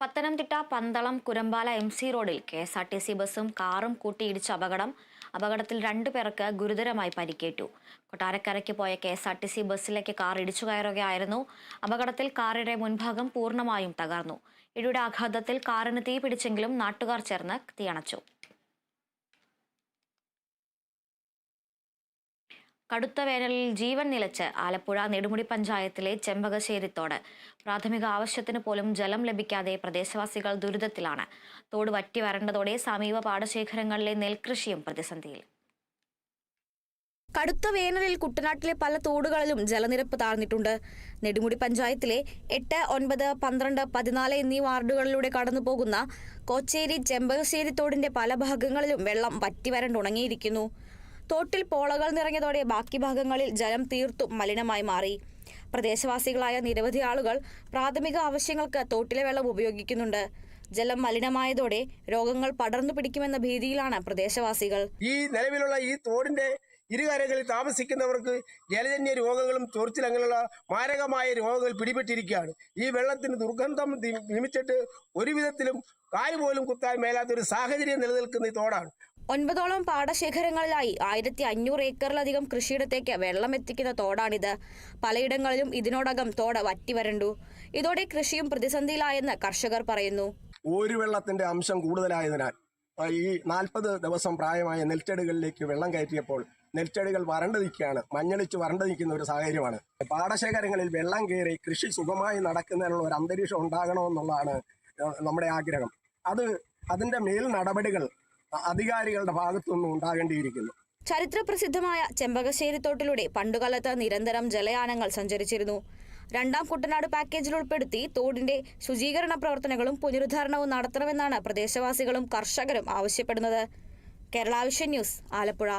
Pathanamthitta Pandalam Kurampala M C റോഡിൽ K S R T C ബസ്സും കാറും കൂട്ടിയിടിച്ച അപകടം. അപകടത്തിൽ രണ്ടു പേർക്ക് ഗുരുതരമായി പരിക്കേറ്റു. കൊട്ടാരക്കരയ്ക്ക് പോയ K S R T C ബസ്സിലേക്ക് car ഇടിച്ചു കയറുകയായിരുന്നു. അപകടത്തിൽ കാറിന്റെ മുൻഭാഗം പൂർണമായും തകർന്നു. ഇടിയുടെ ആഘാതത്തിൽ കാറിന് തീ പിടിച്ചെങ്കിലും നാട്ടുകാർ ചേർന്ന് തീയണച്ചു കടുത്ത വേനലിൽ ജീവൻ നിലച്ച് ആലപ്പുഴ നെടുമുടി പഞ്ചായത്തിലെ ചെമ്പകശ്ശേരിത്തോട്. പ്രാഥമിക ആവശ്യത്തിന് പോലും ജലം ലഭിക്കാതെ പ്രദേശവാസികൾ ദുരിതത്തിലാണ്. തോട് വറ്റി വരണ്ടതോടെ സമീപ പാടശേഖരങ്ങളിലെ നെൽകൃഷിയും പ്രതിസന്ധിയിൽ. കടുത്ത വേനലിൽ കുട്ടനാട്ടിലെ പല തോടുകളിലും ജലനിരപ്പ് താഴ്ന്നിട്ടുണ്ട്. നെടുമുടി പഞ്ചായത്തിലെ എട്ട് ഒൻപത് പന്ത്രണ്ട് പതിനാല് എന്നീ വാർഡുകളിലൂടെ കടന്നുപോകുന്ന കോച്ചേരി ചെമ്പകശ്ശേരി തോടിന്റെ പല ഭാഗങ്ങളിലും വെള്ളം വറ്റി വരണ്ടുണങ്ങിയിരിക്കുന്നു തോട്ടിൽ പോളകൾ നിറഞ്ഞതോടെ ബാക്കി ഭാഗങ്ങളിൽ ജലം തീർത്തും മലിനമായി മാറി. പ്രദേശവാസികളായ നിരവധി ആളുകൾ പ്രാഥമിക ആവശ്യങ്ങൾക്ക് തോട്ടിലെ വെള്ളം ഉപയോഗിക്കുന്നുണ്ട്. ജലം മലിനമായതോടെ രോഗങ്ങൾ പടർന്നു പിടിക്കുമെന്ന ഭീതിയിലാണ് പ്രദേശവാസികൾ. ഈ നിലവിലുള്ള ഈ തോടിന്റെ ഇരുകരകളിൽ താമസിക്കുന്നവർക്ക് ജലജന്യ രോഗങ്ങളും ചൊറിച്ചിൽ അങ്ങനെയുള്ള മാരകമായ രോഗങ്ങൾ പിടിപെട്ടിരിക്കുകയാണ്. ഈ വെള്ളത്തിന് ദുർഗന്ധം നിമിച്ചിട്ട് ഒരുവിധത്തിലും കാലുപോലും കാൽ പോലും കുത്താൻ മേലാത്ത ഒരു സാഹചര്യം നിലനിൽക്കുന്ന ഈ തോടാണ്. ഒൻപതോളം പാടശേഖരങ്ങളിലായി ആയിരത്തി അഞ്ഞൂറ് ഏക്കറിലധികം കൃഷിയിടത്തേക്ക് വെള്ളമെത്തിക്കുന്ന തോടാണിത്. പലയിടങ്ങളിലും ഇതിനോടകം തോട് വറ്റിവരണ്ടു ഇതോടെ കൃഷിയും പ്രതിസന്ധിയിലായെന്ന് കർഷകർ പറയുന്നു. ഒരു വെള്ളത്തിന്റെ അംശം കൂടുതലായതിനാൽ ഈ നാൽപ്പത് ദിവസം പ്രായമായ നെൽച്ചെടികളിലേക്ക് വെള്ളം കയറ്റിയപ്പോൾ നെൽച്ചെടികൾ വരണ്ടു നിൽക്കുകയാണ്. മഞ്ഞളിച്ച് വരണ്ടു നിൽക്കുന്ന ഒരു സാഹചര്യമാണ്. പാടശേഖരങ്ങളിൽ വെള്ളം കയറി കൃഷി സുഖമായി നടക്കുന്നതിനുള്ള ഒരു അന്തരീക്ഷം ഉണ്ടാകണമെന്നുള്ളതാണ് നമ്മുടെ ആഗ്രഹം. അത് അതിന്റെ മേൽ നടപടികൾ അധികാരികളുടെ ഭാഗത്തുനിന്നും ഉണ്ടാകേണ്ടിയിരിക്കുന്നു. ചരിത്രപ്രസിദ്ധമായ ചെമ്പകശ്ശേരി തോട്ടിലൂടെ പണ്ടുകാലത്ത് നിരന്തരം ജലയാനങ്ങൾ സഞ്ചരിച്ചിരുന്നു. രണ്ടാം കുട്ടനാട് പാക്കേജിൽ ഉൾപ്പെടുത്തി തോടിന്റെ ശുചീകരണ പ്രവർത്തനങ്ങളും പുനരുദ്ധാരണവും നടത്തണമെന്നാണ് പ്രദേശവാസികളും കർഷകരും ആവശ്യപ്പെടുന്നത്. Kerala vision news Alappuzha.